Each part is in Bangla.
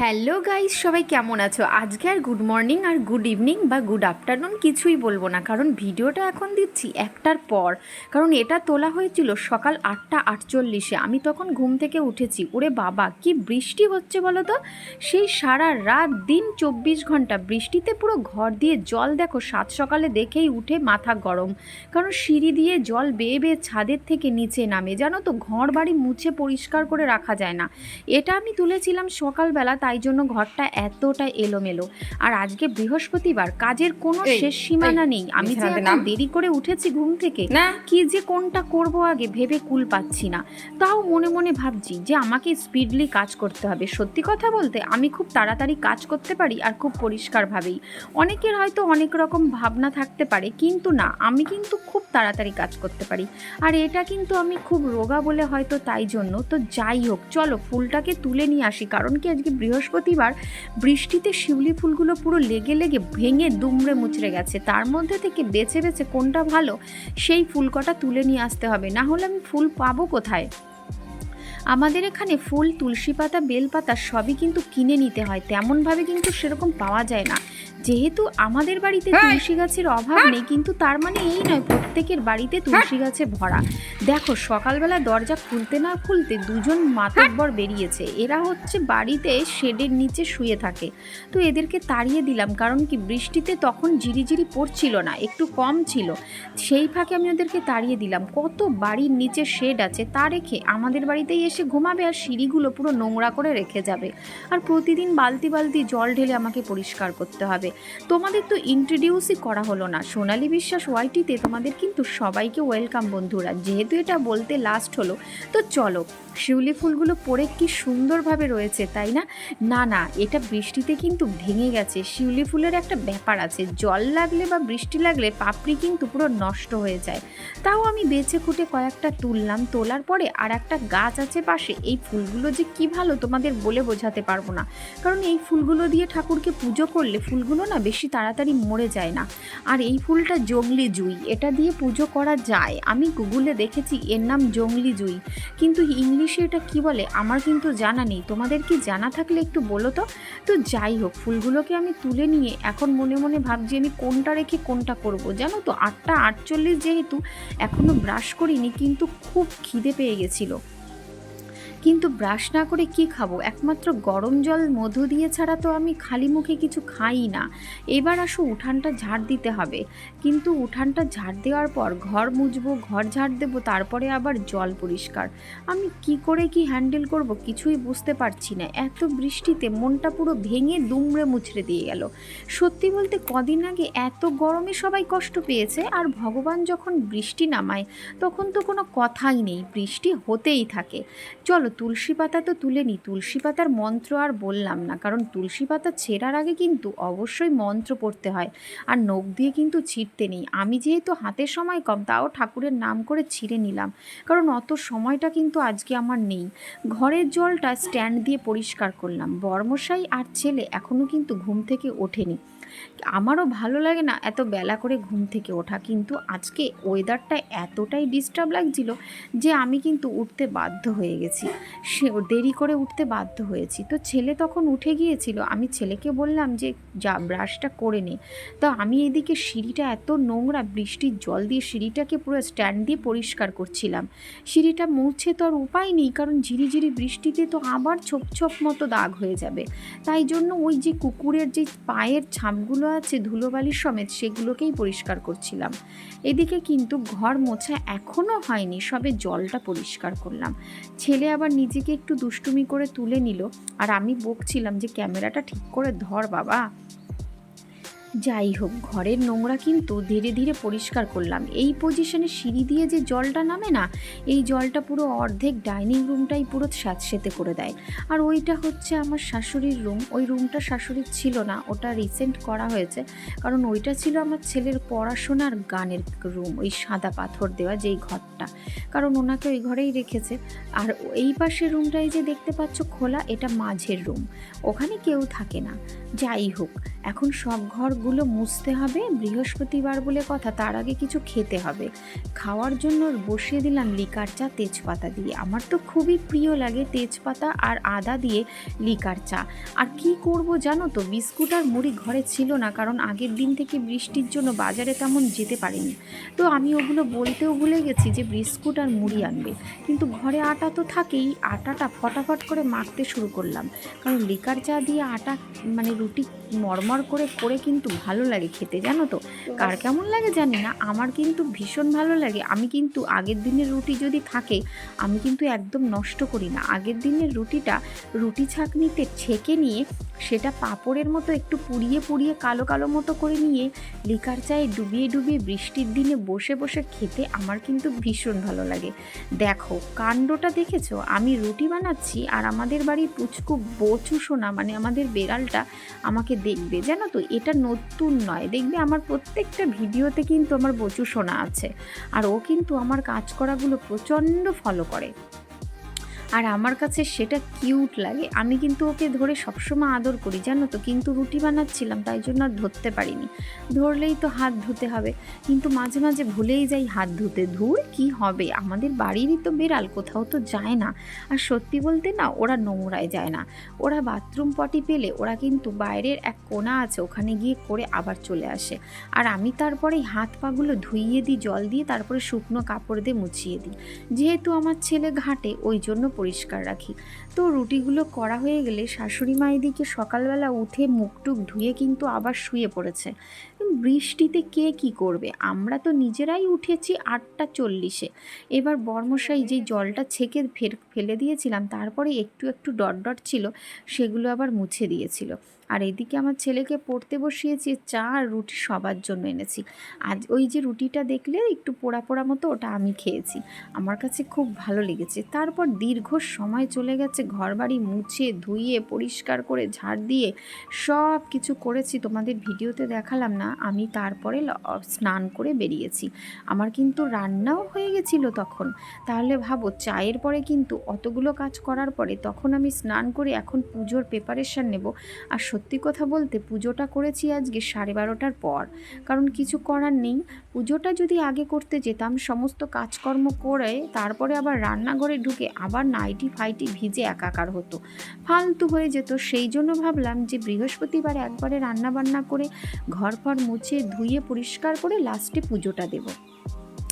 হ্যালো গাইস, সবাই কেমন আছো? আজকে আর গুড মর্নিং আর গুড ইভিনিং বা গুড আফটারনুন কিছুই বলব না, কারণ ভিডিওটা এখন দিচ্ছি একটার পর। কারণ এটা তোলা হয়েছিল সকাল আটটা আটচল্লিশে। আমি তখন ঘুম থেকে উঠেছি। ওরে বাবা, কি বৃষ্টি হচ্ছে বলো তো? সেই সারা রাত দিন চব্বিশ ঘণ্টা বৃষ্টিতে পুরো ঘর দিয়ে জল দেখো, সাত সকালে দেখেই উঠে মাথা গরম। কারণ সিঁড়ি দিয়ে জল বেয়ে বেয়ে ছাদের থেকে নিচে নামে। জানো তো ঘর বাড়ি মুছে পরিষ্কার করে রাখা যায় না। এটা আমি তুলেছিলাম সকালবেলা তাই জন্য ঘরটা এতটা এলোমেলো। আর আজকে বৃহস্পতিবার কাজের কোনো শেষ সীমানা নেই। আমি যে। দেরি করে উঠেছি ঘুম থেকে কি যে কোনটা করব আগে ভেবে কুল পাচ্ছি না। তাও মনে মনে ভাবছি যে আমাকে স্পিডলি কাজ করতে হবে। সত্যি কথা বলতে আমি খুব তাড়াতাড়ি কাজ করতে পারি আর খুব পরিষ্কারভাবেই। অনেকের হয়তো অনেক রকম ভাবনা থাকতে পারে কিন্তু না আমি কিন্তু খুব তাড়াতাড়ি কাজ করতে পারি। আর এটা কিন্তু আমি খুব রোগা বলে হয়তো তাই জন্য। তো যাই হোক চলো ফুলটাকে তুলে নিয়ে আসি কারণ কি আজকে বৃহস্পতিবার বৃষ্টিতে শিউলি ফুলগুলো পুরো লেগে লেগে ভেঙে দুমড়ে মুচড়ে গেছে। তার মধ্যে থেকে বেছে বেছে কোনটা ভালো, সেই ফুল কটা তুলে নিয়ে আসতে হবে। না হলে আমি ফুল পাবো কোথায়? আমাদের এখানে ফুল তুলসী পাতা বেলপাতা সবই কিন্তু কিনে নিতে হয়। তেমনভাবে কিন্তু সেরকম পাওয়া যায় না। যেহেতু আমাদের বাড়িতে হ্যাঁ। তুলসী গাছের অভাব নেই কিন্তু তার মানে এই নয় প্রত্যেকের বাড়িতে তুলসী গাছে ভরা। দেখো সকালবেলা দরজা খুলতে না খুলতে দুজন মাতব্বর বেরিয়েছে। এরা হচ্ছে বাড়িতে শেডের নিচে শুয়ে থাকে। তো এদেরকে তাড়িয়ে দিলাম কারণ কি বৃষ্টিতে তখন ঝিরিঝিরি পড়ছিল না একটু কম ছিল। সেই ফাঁকে আমি ওদেরকে তাড়িয়ে দিলাম। কত বাড়ির নিচে শেড আছে তা রেখে আমাদের বাড়িতেই এসে ঘুমাবে আর সিঁড়িগুলো পুরো নোংরা করে রেখে যাবে। আর প্রতিদিন বালতি বালতি জল ঢেলে আমাকে পরিষ্কার করতে হবে। তোমাদের তো ইন্ট্রোডিউসই করা হলো না। সোনালী বিশ্বাস ওয়াইটিতে তোমাদের কিন্তু সবাইকে ওয়েলকাম বন্ধুরা। যেহেতু এটা বলতে লাস্ট হলো, তো চলো শিউলি ফুলগুলো পরে কি সুন্দরভাবে রয়েছে, তাই না? না না, এটা বৃষ্টিতে কিন্তু ভেঙে গেছে। শিউলি ফুলের একটা ব্যাপার আছে, জল লাগলে বা বৃষ্টি লাগলে পাপড়ি কিন্তু পুরো নষ্ট হয়ে যায়। তাও আমি বেছে খুঁটে কয়েকটা তুললাম, তোলার পরে আর একটা গাছ আছে পাশে, এই ফুলগুলো যে কি ভালো তোমাদের বলে বোঝাতে পারব না। কারণ এই ফুলগুলো দিয়ে ঠাকুরকে পুজো করলে ফুলগুলো না বেশি তাড়াতাড়ি মরে যায় না। আর এই ফুলটা জংলি জুই, এটা দিয়ে পুজো করা যায়। আমি গুগলে দেখেছি, এর নাম জংলি জুই। কিন্তু ইংলিশে এটা কি বলে? আমার কিন্তু জানা নেই। তোমাদের কি জানা থাকলে একটু বলো তো? তো যাই হোক, ফুলগুলোকে আমি তুলে নিয়ে এখন মনে মনে ভাবছি আমি কোনটা রেখে কোনটা করব। জানো তো, আটটা আটচল্লিশ যেহেতু এখনও ব্রাশ করিনি, কিন্তু খুব খিদে পেয়ে গেছিল। কিন্তু ব্রাশ না করে কি খাব? একমাত্র গরম জল, মধু দিয়ে ছাড়া তো আমি খালি মুখে কিছু খাই না। এবার আসো, উঠানটা ঝাড় দিতে হবে। কিন্তু উঠানটা ঝাড় দেওয়ার পর ঘর মুছবো, ঘর ঝাড় দেবো, তারপরে আবার জল পরিষ্কার। আমি কি করে কি হ্যান্ডেল করব কিছুই বুঝতে পারছি না। এত বৃষ্টিতে মনটা পুরো ভেঙে দুমড়ে মুছড়ে দিয়ে গেল। সত্যি বলতে কদিন আগে এত গরমে সবাই কষ্ট পেয়েছে আর ভগবান যখন বৃষ্টি নামায়, তখন তো কোনো কথাই নেই। বৃষ্টি হতেই থাকে। চলো তুলসী পাতা তো তুলে নিই তুলসী পাতার মন্ত্র আর বললাম না। কারণ তুলসী পাতা ছেঁড়ার আগে কিন্তু অবশ্যই মন্ত্র পড়তে হয়। আর নখ দিয়ে কিন্তু ছিঁড়তে নেই। আমি যেহেতু হাতের সময় কম, তাও ঠাকুরের নাম করে ছিঁড়ে নিলাম। কারণ অত সময়টা কিন্তু আজকে আমার নেই। ঘরের জলটা স্ট্যান্ড দিয়ে পরিষ্কার করলাম। বর্মশাই আর ছেলে এখনও কিন্তু ঘুম থেকে ওঠেনি। আমারও ভালো লাগে না এত বেলা করে ঘুম থেকে ওঠা। কিন্তু আজকে ওয়েদারটা এতটাই ডিস্টার্ব লাগছিল যে আমি কিন্তু উঠতে বাধ্য হয়ে গেছি। সে দেরি করে উঠতে বাধ্য হয়েছি। তো ছেলে তখন উঠে গিয়েছিল। আমি ছেলেকে বললাম যে, যা ব্রাশটা করে নে। তো আমি এদিকে সিঁড়িটা এত নোংরা, বৃষ্টির জল দিয়ে সিঁড়িটাকে পুরো স্ট্যান্ড দিয়ে পরিষ্কার করছিলাম। সিঁড়িটা মুছে তো আর উপায় নেই, কারণ ঝিরিঝিরি বৃষ্টিতে তো আবার ছোপ ছোপ মতো দাগ হয়ে যাবে। তাই জন্য ওই যে কুকুরের যে পায়ের ছাপগুলো আছে ধুলোবালির সমেত সেগুলোকেই পরিষ্কার করছিলাম। এদিকে কিন্তু ঘর মোছা এখনও হয়নি, সবে জলটা পরিষ্কার করলাম। ছেলে আবার নিজেকে একটু দুষ্টুমি করে তুলে নিল, আর আমি বকছিলাম যে, ক্যামেরাটা ঠিক করে ধর বাবা। যাই হোক, ঘরের নোংরা কিন্তু ধীরে ধীরে পরিষ্কার করলাম। এই পজিশনে সিঁড়ি দিয়ে যে জলটা নামে না, এই জলটা পুরো অর্ধেক ডাইনিং রুমটাই পুরো স্যাঁতসেতে করে দেয়। আর ওইটা হচ্ছে আমার শাশুড়ির রুম। ওই রুমটা শাশুড়ির ছিল না, ওটা রিসেন্ট করা হয়েছে। কারণ ওইটা ছিল আমার ছেলের পড়াশোনার গানের রুম, ওই সাদা পাথর দেওয়া যেই ঘরটা। কারণ ওনাকে ওই ঘরেই রেখেছে। আর এই পাশের রুমটাই যে দেখতে পাচ্ছ খোলা, এটা মাঝের রুম। ওখানে কেউ থাকে না। যাই হোক, এখন সব ঘর তাকগুলো মুছতে হবে, বৃহস্পতিবার বলে কথা, তার আগে কিছু খেতে হবে। খাওয়ার জন্য বসিয়ে দিলাম লিকার চা, তেজপাতা দিয়ে। আমার তো খুবই প্রিয় লাগে তেজপাতা আর আদা দিয়ে লিকার চা। আর কি করব জানো তো, বিস্কুট আর মুড়ি ঘরে ছিল না, কারণ আগের দিন থেকে বৃষ্টির জন্য বাজারে তেমন যেতে পারিনি। তো আমি ওগুলো বলতেও ভুলে গেছি যে বিস্কুট আর মুড়ি আনবে। কিন্তু ঘরে আটা তো থাকেই, আটাটা ফটাফট করে মাখতে শুরু করলাম। কারণ লিকার চা দিয়ে আটা মানে রুটি মরমর করে করে কিন্তু ভালো লাগে খেতে, জানো তো? কার কেমন লাগে জানি না, আমার কিন্তু ভীষণ ভালো লাগে। আমি কিন্তু আগের দিনের রুটি যদি থাকে, আমি কিন্তু একদম নষ্ট করি না। আগের দিনের রুটিটা রুটি ছাঁকনিতে ছেঁকে নিয়ে সেটা পাঁপড়ের মতো একটু পুড়িয়ে পুড়িয়ে কালো কালো মতো করে নিয়ে লিকার চায়ে ডুবিয়ে ডুবিয়ে বৃষ্টির দিনে বসে বসে খেতে আমার কিন্তু ভীষণ ভালো লাগে। দেখো, কাণ্ডটা দেখেছ? আমি রুটি বানাচ্ছি আর আমাদের বাড়ির পুচকু বচু সোনা মানে আমাদের বেড়ালটা আমাকে দেখবে। জানো তো, এটা নতুন নয়। দেখবে আমার প্রত্যেকটা ভিডিওতে কিন্তু আমার বচু সোনা আছে। আর ও কিন্তু আমার কাজ করাগুলো প্রচণ্ড ফলো করে। আর আমার কাছে সেটা কিউট লাগে। আমি কিন্তু ওকে ধরে সবসময় আদর করি, জানো তো? কিন্তু রুটি বানাচ্ছিলাম, তাই জন্য আর ধরতে পারিনি। ধরলেই তো হাত ধুতে হবে। কিন্তু মাঝে মাঝে ভুলেই যাই হাত ধুতে। ধুর কি হবে? আমাদের বাড়িরই তো বেড়াল, কোথাও তো যায় না। আর সত্যি বলতে না, ওরা নোংরায় যায় না। ওরা বাথরুম পটি পেলে ওরা কিন্তু বাইরের এক কোণা আছে, ওখানে গিয়ে করে আবার চলে আসে। আর আমি তারপরে হাত পাগুলো ধুইয়ে দিই, জল দিয়ে তারপরে শুকনো কাপড় দিয়ে মুছিয়ে দিই। যেহেতু আমার ছেলে ঘাটে, ওই জন্য পরিষ্কার রাখি। তো রুটিগুলো করা হয়ে গেলে শাশুড়ি মা এদিকে সকালবেলা উঠে মুখটুক ধুয়ে কিন্তু আবার শুয়ে পড়েছে। বৃষ্টিতে কে কি করবে? আমরা তো নিজেরাই উঠেছি আটটা চল্লিশে। এবার বর্মশাই যে জলটা ছেঁকে ফের, ফেলে দিয়েছিলাম, তারপরে একটু একটু ডট ডট ছিল, সেগুলো আবার মুছে দিয়েছিল। আর এদিকে আমার ছেলেকে পড়তে বসিয়েছি, চা আর রুটি সবার জন্য এনেছি। আজ ওই যে রুটিটা দেখলে একটু পোড়া পোড়া মতো ওটা আমি খেয়েছি। আমার কাছে খুব ভালো লেগেছে। তারপর দীর্ঘ সময় চলে গেছে, ঘরবাড়ি মুছে ধুইয়ে পরিষ্কার করে ঝাড় দিয়ে সব কিছু করেছি। তোমাদের ভিডিওতে দেখালাম না, আমি তারপরে স্নান করে বেরিয়েছি। আমার কিন্তু রান্নাও হয়ে গেছিল তখন। তাহলে ভাবো, চায়ের পরে কিন্তু অতগুলো কাজ করার পরে তখন আমি স্নান করে এখন পুজোর প্রিপারেশান নেব। আর সত্যি কথা বলতে পুজোটা করেছি আজকে সাড়ে বারোটার পর। কারণ কিছু করার নেই। পুজোটা যদি আগে করতে যেতাম, সমস্ত কাজকর্ম করে তারপরে আবার রান্নাঘরে ঢুকে আবার নাইটি ফাইটি ভিজে একাকার হতো। ফালতু হয়ে যেত। সেই জন্য ভাবলাম যে বৃহস্পতিবার একবারে রান্না বান্না করে ঘর ফর মুছে ধুয়ে পরিষ্কার করে লাস্টে পুজোটা দেবো।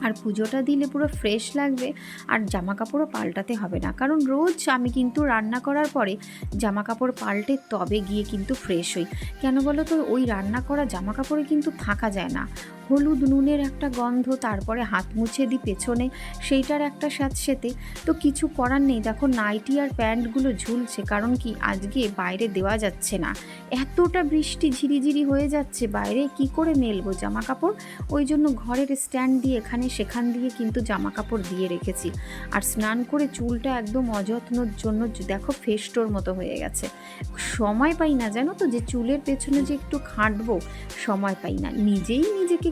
আর পুজোটা দিলে পুরো ফ্রেশ লাগবে আর জামা কাপড়ও পাল্টাতে হবে না। কারণ রোজ আমি কিন্তু রান্না করার পরে জামা কাপড় পাল্টে তবে গিয়ে কিন্তু ফ্রেশ হই। কেন বলো তো? ওই রান্না করা জামা কাপড়ে কিন্তু থাকা যায় না। হলুদ নুনের একটা গন্ধ, তারপরে হাত মুছে দিই পেছনে, সেইটার একটা স্যাঁতসেতে তো কিছু করার নেই। দেখো নাইটি আর প্যান্টগুলো ঝুলছে। কারণ কি? আজকে বাইরে দেওয়া যাচ্ছে না। এতটা বৃষ্টি ঝিরিঝিরি হয়ে যাচ্ছে। বাইরে কি করে মেলবো জামা কাপড় ওই জন্য ঘরের স্ট্যান্ড দিয়ে এখানে সেখান দিয়ে কিন্তু জামা কাপড় দিয়ে রেখেছি। আর স্নান করে চুলটা একদম অযত্নর জন্য দেখো ফেস্টোর মতো হয়ে গেছে। সময় পাই না, জানো তো, যে চুলের পেছনে যে একটু খাটবো, সময় পাই না। নিজেই নিজেকে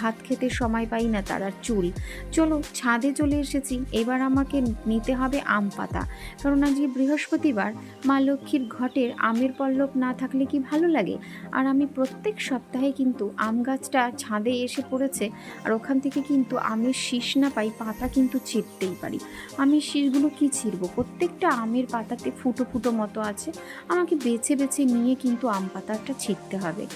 ভাত খেতে সময় পাই না তার আর চুল। চলো, ছাদে চলে এসেছি। এবার আমাকে নিতে হবে আম পাতা। কারণ আজকে বৃহস্পতিবার, মা লক্ষ্মীর ঘটের আমের পল্লব না থাকলে কি ভালো লাগে? আর আমি প্রত্যেক সপ্তাহে কিন্তু আম গাছটা ছাদে এসে পড়েছে। আর ওখান থেকে কিন্তু আমের শীষ না পাই, পাতা কিন্তু ছিঁড়তেই পারি। আমের শীষগুলো কি ছিঁড়ব? প্রত্যেকটা আমের পাতাতে ফুটো ফুটো মতো আছে। আমাকে বেছে বেছে নিয়ে কিন্তু আম পাতাটা ছিঁড়তে হবে।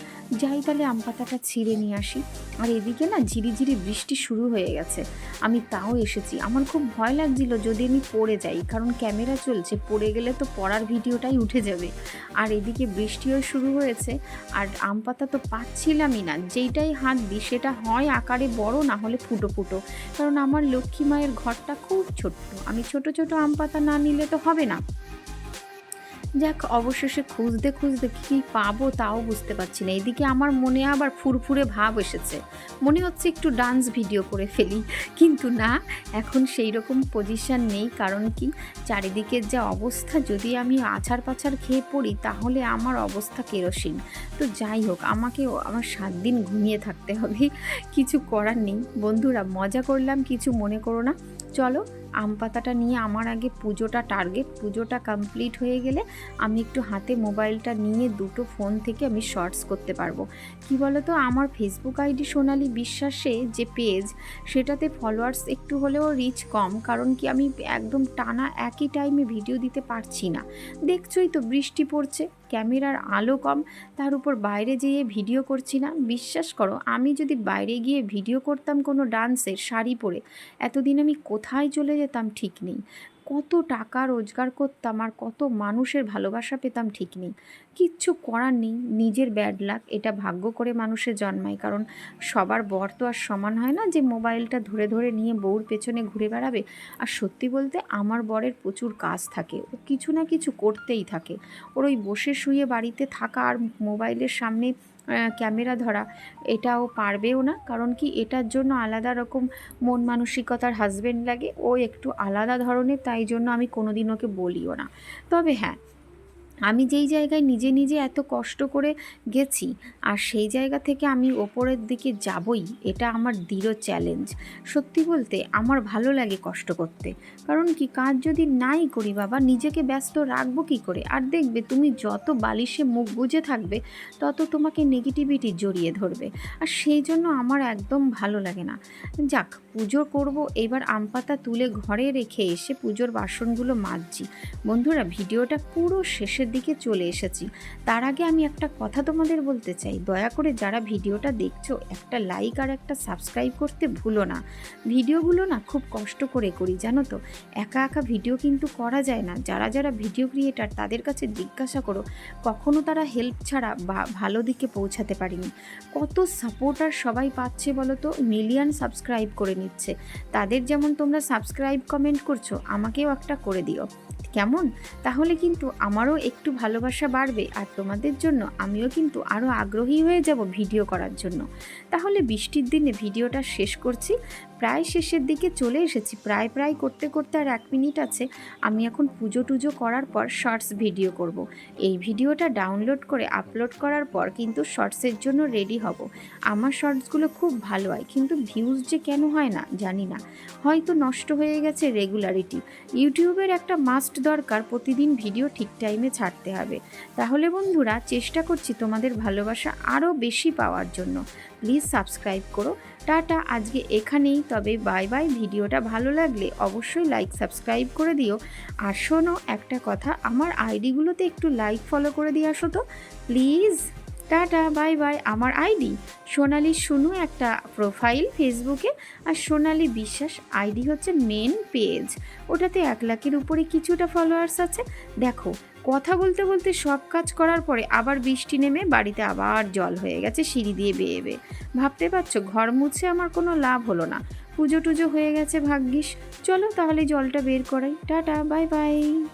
যাই তাহলে আম পাতাটা ছিঁড়ে নিয়ে আসি। আর এদিকে না ঝিরিঝিরি বৃষ্টি শুরু হয়ে গেছে। আমি তাও এসেছি। আমার খুব ভয় লাগছিল যদি আমি পড়ে যাই, কারণ ক্যামেরা চলছে। পড়ে গেলে তো পড়ার ভিডিওটাই উঠে যাবে। আর এদিকে বৃষ্টিও শুরু হয়েছে। আর আম পাতা তো পাচ্ছিলামই না। যেইটাই হাত দিই, সেটা হয় আকারে বড়, না হলে ফুটো ফুটো। কারণ আমার লক্ষ্মী মায়ের ঘরটা খুব ছোট্ট। আমি ছোট ছোট আম পাতা না নিলে তো হবে না। যাক, অবশেষে খুঁজতে খুঁজতে কী পাবো তাও বুঝতে পারছি না। এদিকে আমার মনে আবার ফুরফুরে ভাব এসেছে। মনে হচ্ছে একটু ডান্স ভিডিও করে ফেলি। কিন্তু না, এখন সেই রকম পজিশান নেই। কারণ কি? চারিদিকের যা অবস্থা, যদি আমি আছাড় পাছাড় খেয়ে পড়ি, তাহলে আমার অবস্থা কেরোসিন। তো যাই হোক, আমাকে আমার সাত দিন ঘুমিয়ে থাকতে হবে। কিছু করার নেই। বন্ধুরা, মজা করলাম, কিছু মনে করো না। চলো আম পাতাটা নিয়ে আমার আগে পুজোটা টার্গেট পুজোটা কমপ্লিট হয়ে গেলে আমি একটু হাতে মোবাইলটা নিয়ে দুটো ফোন থেকে আমি শর্টস করতে পারব। কি বলতো? আমার ফেসবুক আইডি সোনালি বিশ্বাসে যে পেজ সেটাতে ফলোয়ার্স একটু হলেও রিচ কম, কারণ কি আমি একদম টানা একই টাইমে ভিডিও দিতে পারছি না। দেখছোই তো বৃষ্টি পড়ছে। ক্যামেরার আলো কম, তার উপর বাইরে যেয়ে ভিডিও করছি না। বিশ্বাস করো, আমি যদি বাইরে গিয়ে ভিডিও করতাম কোনো ডান্সের শাড়ি পরে, এতদিন আমি কোথায় চলে যেতাম ঠিক নেই। কত টাকা রোজগার করতাম আর কত মানুষের ভালোবাসা পেতাম ঠিক নেই। কিচ্ছু করার নেই, নিজের ব্যাড লাক এটা ভাগ্য করে মানুষের জন্মায়। কারণ সবার বর তো আর সমান হয় না যে মোবাইলটা ধরে ধরে নিয়ে বউর পেছনে ঘুরে বেড়াবে। আর সত্যি বলতে আমার বরের প্রচুর কাজ থাকে, ও কিছু না কিছু করতেই থাকে। ওর ওই বসে শুয়ে বাড়িতে থাকা আর মোবাইলের সামনে ক্যামেরা ধরা, এটাও পারবেও না। কারণ কি, এটার জন্য আলাদা রকম মন মানসিকতার হাজব্যান্ড লাগে। ও একটু আলাদা ধরনের, তাই জন্য আমি কোনোদিন ওকে বলিও না। তবে হ্যাঁ আমি যেই জায়গায় নিজে নিজে এত কষ্ট করে গেছি আর সেই জায়গা থেকে আমি ওপরের দিকে যাবই, এটা আমার দৃঢ় চ্যালেঞ্জ সত্যি বলতে আমার ভালো লাগে কষ্ট করতে। কারণ কি, কাজ যদি নাই করি বাবা, নিজেকে ব্যস্ত রাখব কি করে? আর দেখবে তুমি যত বালিশে মুখ বুজে থাকবে, তত তোমাকে নেগেটিভিটি জড়িয়ে ধরবে। আর সেই জন্য আমার একদম ভালো লাগে না। যাক, পুজো করব, এবার আম পাতা তুলে ঘরে রেখে এসে পুজোর বাসনগুলো মাজছি। বন্ধুরা, ভিডিওটা পুরো শেষের দিকে চলে এসেছি। তার আগে আমি একটা কথা তোমাদের বলতে চাই। দয়া করে যারা ভিডিওটা দেখছ, একটা লাইক আর একটা সাবস্ক্রাইব করতে ভুলো না। ভিডিওগুলো না খুব কষ্ট করে করি, জানো তো? একা একা ভিডিও কিন্তু করা যায় না। যারা যারা ভিডিও ক্রিয়েটার তাদের কাছে জিজ্ঞাসা করো, কখনো তারা হেল্প ছাড়া বা ভালো দিকে পৌঁছাতে পারিনি। কত সাপোর্টার সবাই পাচ্ছে বলো তো মিলিয়ন সাবস্ক্রাইব করে নিচ্ছে। তাদের যেমন তোমরা সাবস্ক্রাইব কমেন্ট করছ, আমাকেও একটা করে দিও। কেমন? তাহলে কিন্তু আমারও একটু ভালোবাসা বাড়বে আর তোমাদের জন্য আমিও কিন্তু আরও আগ্রহী হয়ে যাব ভিডিও করার জন্য। তাহলে বৃষ্টির দিনে ভিডিওটা শেষ করছি। প্রায় শেষের দিকে চলে এসেছি। প্রায় প্রায় করতে করতে আর এক মিনিট আছে। আমি এখন পুজো টুজো করার পর শর্টস ভিডিও করব। এই ভিডিওটা ডাউনলোড করে আপলোড করার পর কিন্তু শর্টসের জন্য রেডি হব। আমার শর্টসগুলো খুব ভালো হয়, কিন্তু ভিউজ যে কেন হয় না জানি না। হয়তো নষ্ট হয়ে গেছে রেগুলারিটি। ইউটিউবের একটা মাস্ট দরকার, প্রতিদিন ভিডিও ঠিক টাইমে ছাড়তে হবে। তাহলে বন্ধুরা, চেষ্টা করছি তোমাদের ভালোবাসা আরও বেশি পাওয়ার জন্য। প্লিজ সাবস্ক্রাইব করো। টাটা, আজকে এখানেই। তবে বাই বাই ভিডিওটা ভালো লাগলে অবশ্যই লাইক সাবস্ক্রাইব করে দিও। আর শোনো একটা কথা, আমার আইডিগুলোতে একটু লাইক ফলো করে দিয়ে আসো তো। Please tata, bye bye. আমার আইডি সোনালি শুনু একটা প্রোফাইল ফেসবুকে আর সোনালি বিশ্বাস আইডি হচ্ছে মেন পেজ ওটাতে এক লাখের উপরে কিছুটা ফলোয়ার্স আছে। দেখো, কথা বলতে বলতে সব কাজ করার পরে আবার বৃষ্টি নেমে বাড়িতে আবার জল হয়ে গেছে, সিঁড়ি দিয়ে বেয়ে বেয়ে ভাবতে পারছ, ঘর মুছে আমার কোনো লাভ হলো না। পুজো টুজো হয়ে গেছে ভাগ্যিস। চলো তাহলে জলটা বের করাই। Tata, bye bye.